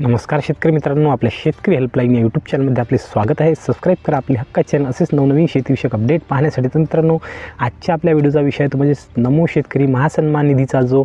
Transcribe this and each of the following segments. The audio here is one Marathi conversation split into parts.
नमस्कार शेतकरी मित्रांनो आपल्या शेतकरी हेल्पलाईन या यूट्यूब चॅनलमध्ये आपले स्वागत आहे. सबस्क्राईब करा आपले हक्का चॅनल असेच नवनवीन शेतीविषयक अपडेट पाहण्यासाठी. तर मित्रांनो आजच्या आपल्या व्हिडिओचा विषय तो म्हणजे नमो शेतकरी महासन्मान निधीचा जो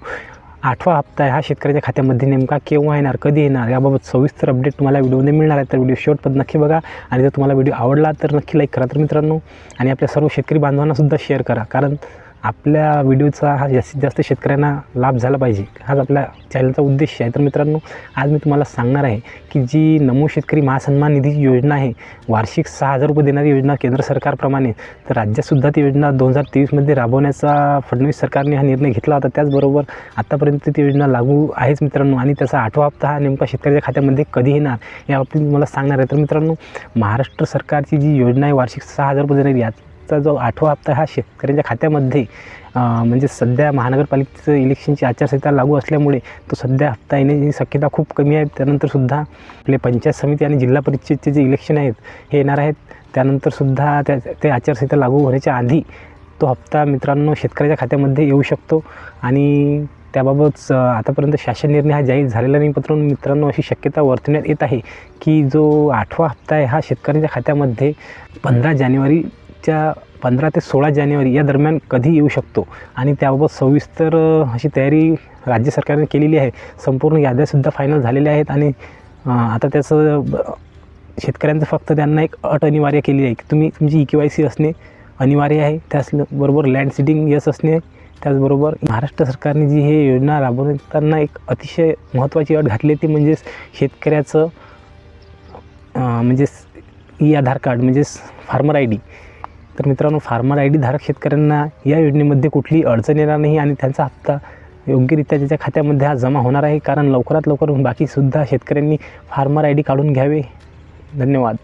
आठवा हप्ता आहे हा शेतकऱ्याच्या खात्यामध्ये नेमका केव्हा येणार कधी येणार याबाबत सविस्तर अपडेट तुम्हाला व्हिडिओमध्ये मिळणार आहे. तर व्हिडिओ शेवटपर्यंत नक्की बघा. आणि जर तुम्हाला व्हिडिओ आवडला तर नक्की लाईक करा. तर मित्रांनो आणि आपल्या सर्व शेतकरी बांधवांनासुद्धा शेअर करा. कारण आपल्या व्हिडिओचा हा जास्तीत जास्त शेतकऱ्यांना लाभ झाला पाहिजे. हाच आपल्या चॅनलचा उद्देश आहे. तर मित्रांनो आज मी तुम्हाला सांगणार आहे की जी नमो शेतकरी महासन्मान निधीची योजना आहे वार्षिक सहा हजार रुपये देणारी योजना केंद्र सरकारप्रमाणे तर राज्यातसुद्धा ती योजना दोन हजार तेवीसमध्ये राबवण्याचा फडणवीस सरकारने हा निर्णय घेतला होता. त्याचबरोबर आत्तापर्यंत ती योजना लागू आहेच मित्रांनो आणि त्याचा आठवा हप्ता हा नेमका शेतकऱ्याच्या खात्यामध्ये कधी येणार याबाबतीत मी तुम्हाला सांगणार आहे. तर मित्रांनो महाराष्ट्र सरकारची जी योजना आहे वार्षिक सहा हजार रुपये देणारी यात चा जो आठवा हप्ता हा शेतकऱ्यांच्या खात्यामध्ये म्हणजे सध्या महानगरपालिकेचं इलेक्शनची आचारसंहिता लागू असल्यामुळे तो सध्या हप्ता येण्याची शक्यता खूप कमी आहे. त्यानंतरसुद्धा आपले पंचायत समिती आणि जिल्हा परिषदचे जे इलेक्शन आहेत हे येणार आहेत. त्यानंतरसुद्धा त्या ते आचारसंहिता लागू होण्याच्या आधी तो हप्ता मित्रांनो शेतकऱ्याच्या खात्यामध्ये येऊ शकतो. आणि त्याबाबत आतापर्यंत शासन निर्णय हा जाहीर झालेला नाही. पत्र मित्रांनो अशी शक्यता वर्तवण्यात येत आहे की जो आठवा हप्ता आहे हा शेतकऱ्यांच्या खात्यामध्ये पंधरा जानेवारी जानेवारीच्या पंधरा ते सोळा जानेवारी या दरम्यान कधी येऊ शकतो? आणि त्याबाबत सविस्तर अशी तयारी राज्य सरकारने केलेली आहे. संपूर्ण याद्यासुद्धा फायनल झालेल्या आहेत आणि आता त्याचं शेतकऱ्यांचं फक्त त्यांना एक अट अनिवार्य केली आहे. की तुम्ही तुमची ई के वाय सी असणे अनिवार्य आहे. त्याचबरोबर लँड सिडिंग यस असणे त्याचबरोबर महाराष्ट्र सरकारने जी हे योजना राबवताना एक अतिशय महत्त्वाची अट घातली ती म्हणजेच शेतकऱ्याचं म्हणजे म्हणजेच ई आधार कार्ड म्हणजेच फार्मर आय डी. तर मित्रांनो फार्मर आय डी धारक शेतकऱ्यांना या योजनेमध्ये कुठलीही अडचण येणार नाही आणि त्यांचा हप्ता योग्यरित्या त्याच्या खात्यामध्ये हा जमा होणार आहे. कारण लवकरात लवकर बाकीसुद्धा शेतकऱ्यांनी फार्मर आय डी काढून घ्यावे. धन्यवाद.